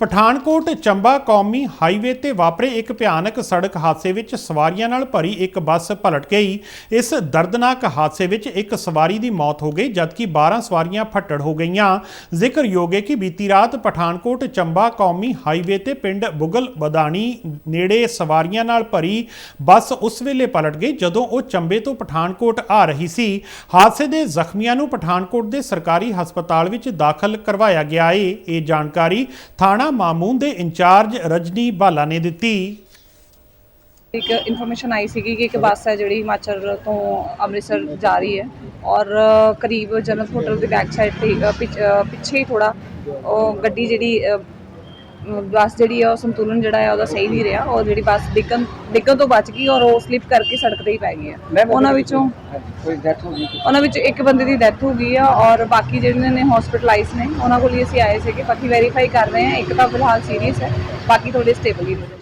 ਪਠਾਨਕੋਟ, ਚੰਬਾ ਕੌਮੀ ਹਾਈਵੇ ਤੇ ਵਾਪਰੇ ਇੱਕ ਭਿਆਨਕ ਸੜਕ ਹਾਦਸੇ ਵਿੱਚ ਸਵਾਰੀਆਂ ਨਾਲ ਭਰੀ ਇੱਕ ਬੱਸ ਪਲਟ ਗਈ। ਇਸ ਦਰਦਨਾਕ ਹਾਦਸੇ ਵਿੱਚ ਇੱਕ ਸਵਾਰੀ ਦੀ ਮੌਤ ਹੋ ਗਈ, ਜਦਕਿ 12 ਸਵਾਰੀਆਂ ਫੱਟੜ ਹੋ ਗਈਆਂ। ਜ਼ਿਕਰਯੋਗ ਹੈ ਕਿ ਬੀਤੀ ਰਾਤ ਪਠਾਨਕੋਟ, ਚੰਬਾ ਕੌਮੀ ਹਾਈਵੇ ਤੇ ਪਿੰਡ ਬੁਗਲ ਬਦਾਣੀ ਨੇੜੇ ਸਵਾਰੀਆਂ ਨਾਲ ਭਰੀ ਬੱਸ ਉਸ ਵੇਲੇ ਪਲਟ ਗਈ, ਜਦੋਂ ਉਹ ਚੰਬੇ ਤੋਂ ਪਠਾਨਕੋਟ ਆ ਰਹੀ ਸੀ। ਹਾਦਸੇ ਦੇ ਜ਼ਖਮੀਆਂ ਨੂੰ ਪਠਾਨਕੋਟ ਦੇ ਸਰਕਾਰੀ ਹਸਪਤਾਲ ਵਿੱਚ ਦਾਖਲ ਕਰਵਾਇਆ ਗਿਆ ਹੈ ਇਹ ਜਾਣਕਾਰੀ ਥਾਣਾ ਮਾਮੂਨ ਦੇ ਇੰਚਾਰਜ ਰਜਨੀ ਬਾਲਾ ਨੇ ਦਿੱਤੀ। ਇੱਕ ਇਨਫੋਰਮੇਸ਼ਨ ਆਈ ਸੀਗੀ ਕਿ ਇੱਕ ਬੱਸ ਹੈ ਜਿਹੜੀ ਹਿਮਾਚਲ ਤੋਂ ਅੰਮ੍ਰਿਤਸਰ ਜਾ ਰਹੀ ਹੈ ਔਰ ਕਰੀਬ ਜਨਤ ਹੋਟਲ ਦੇ ਬੈਕ ਸਾਈਡ ਤੇ ਅ, ਪਿੱਛ- ਅ, ਪਿੱਛੇ ਹੀ ਥੋੜਾ ਉਹ ਗੱਡੀ ਜਿਹੜੀ ਅ, ਬੱਸ ਜਿਹੜੀ ਹੈ ਉਹ ਸੰਤੁਲਨ ਜਿਹੜਾ ਹੈ ਉਹਦਾ ਸਹੀ ਨਹੀਂ ਰਿਹਾ। ਔਰ ਜਿਹੜੀ ਬੱਸ ਡਿੱਗਣ ਡਿੱਗਣ ਤੋਂ ਬਚ ਗਈ ਔਰ ਉਹ ਸਲਿਪ ਕਰਕੇ ਸੜਕ ਤੇ ਹੀ ਪੈ ਗਈ ਹੈ ਉਹਨਾਂ ਵਿੱਚੋਂ ਕੋਈ ਡੈਥ ਹੋ ਗਈ ਉਹਨਾਂ ਵਿੱਚ ਇੱਕ ਬੰਦੇ ਦੀ ਡੈਥ ਹੋ ਗਈ ਆ ਔਰ ਬਾਕੀ ਜਿਹੜੇ ਨੇ ਹਸਪੀਟਲਾਈਜ਼ ਨੇ ਉਹਨਾਂ ਕੋਲ ਹੀ ਅਸੀਂ ਆਏ ਸੀਗੇ। ਬਾਕੀ ਵੈਰੀਫਾਈ ਕਰ ਰਹੇ ਹਾਂ ਇੱਕ ਤਾਂ ਫਿਲਹਾਲ ਸੀਰੀਅਸ ਹੈ ਬਾਕੀ ਥੋੜੇ ਸਟੇਬਲ ਹੀ ਨੇ।